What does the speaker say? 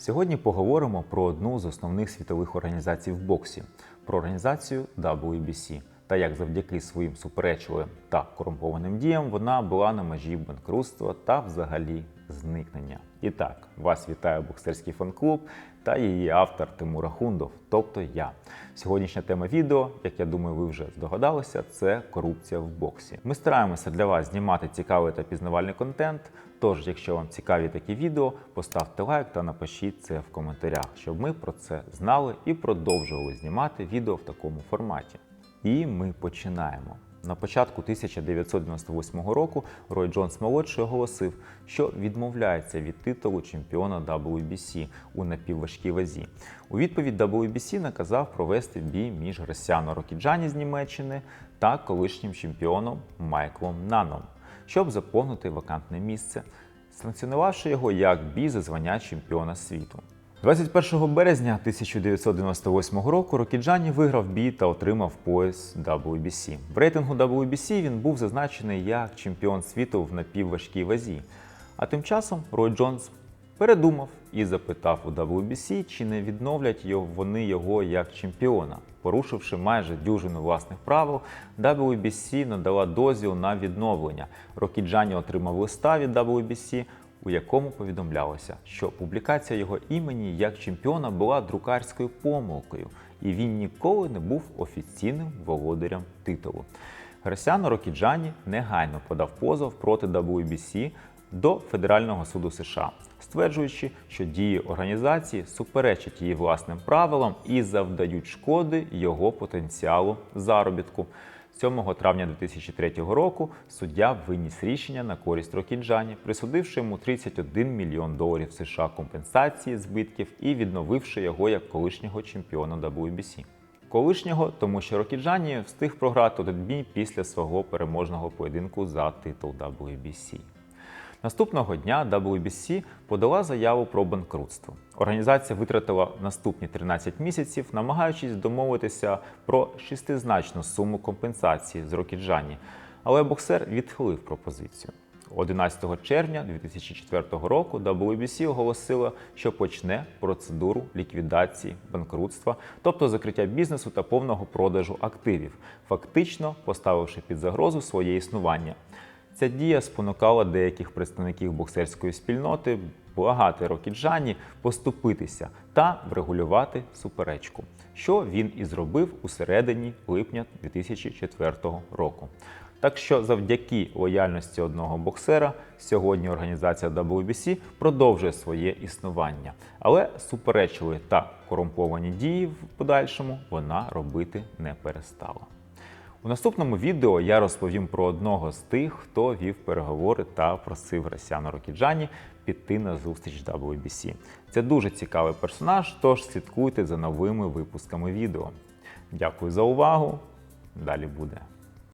Сьогодні поговоримо про одну з основних світових організацій в боксі про організацію WBC та як завдяки своїм суперечливим та корумпованим діям вона була на межі банкрутства та взагалі зникнення. І так, вас вітає боксерський фан-клуб та її автор Тимур Ахундов, тобто я. Сьогоднішня тема відео, як я думаю, ви вже здогадалися, це корупція в боксі. Ми стараємося для вас знімати цікавий та пізнавальний контент. Тож, якщо вам цікаві такі відео, поставте лайк та напишіть це в коментарях, щоб ми про це знали і продовжували знімати відео в такому форматі. І ми починаємо. На початку 1998 року Рой Джонс молодший оголосив, що відмовляється від титулу чемпіона WBC у напівважкій вазі. У відповідь WBC наказав провести бій між Грасіано Рокіджані з Німеччини та колишнім чемпіоном Майклом Наном, щоб заповнити вакантне місце, санкціонувавши його як бій за звання чемпіона світу. 21 березня 1998 року Рокіджані виграв бій та отримав пояс WBC. В рейтингу WBC він був зазначений як чемпіон світу в напівважкій вазі. А тим часом Рой Джонс передумав і запитав у WBC, чи не відновлять вони його як чемпіона. Порушивши майже дюжину власних правил, WBC надала дозвіл на відновлення. Рокіджані отримав листа від WBC, у якому повідомлялося, що публікація його імені як чемпіона була друкарською помилкою, і він ніколи не був офіційним володарем титулу. Грасяно Рокіджані негайно подав позов проти WBC до Федерального суду США, стверджуючи, що дії організації суперечать її власним правилам і завдають шкоди його потенціалу заробітку. 7 травня 2003 року суддя виніс рішення на користь Рокінджані, присудивши йому 31 мільйон доларів США компенсації збитків і відновивши його як колишнього чемпіона WBC. Колишнього, тому що Рокіджані встиг програти один бій після свого переможного поєдинку за титул WBC. Наступного дня WBC подала заяву про банкрутство. Організація витратила наступні 13 місяців, намагаючись домовитися про шестизначну суму компенсації з Рокіджані, але боксер відхилив пропозицію. 11 червня 2004 року WBC оголосила, що почне процедуру ліквідації банкрутства, тобто закриття бізнесу та повного продажу активів, фактично поставивши під загрозу своє існування. Ця дія спонукала деяких представників боксерської спільноти благати Рокіджані поступитися та врегулювати суперечку, що він і зробив у середині липня 2004 року. Так що, завдяки лояльності одного боксера, сьогодні організація WBC продовжує своє існування, але суперечливі та корумповані дії в подальшому вона робити не перестала. У наступному відео я розповім про одного з тих, хто вів переговори та просив Росіяну Рокіджані піти на зустріч WBC. Це дуже цікавий персонаж, тож слідкуйте за новими випусками відео. Дякую за увагу. Далі буде.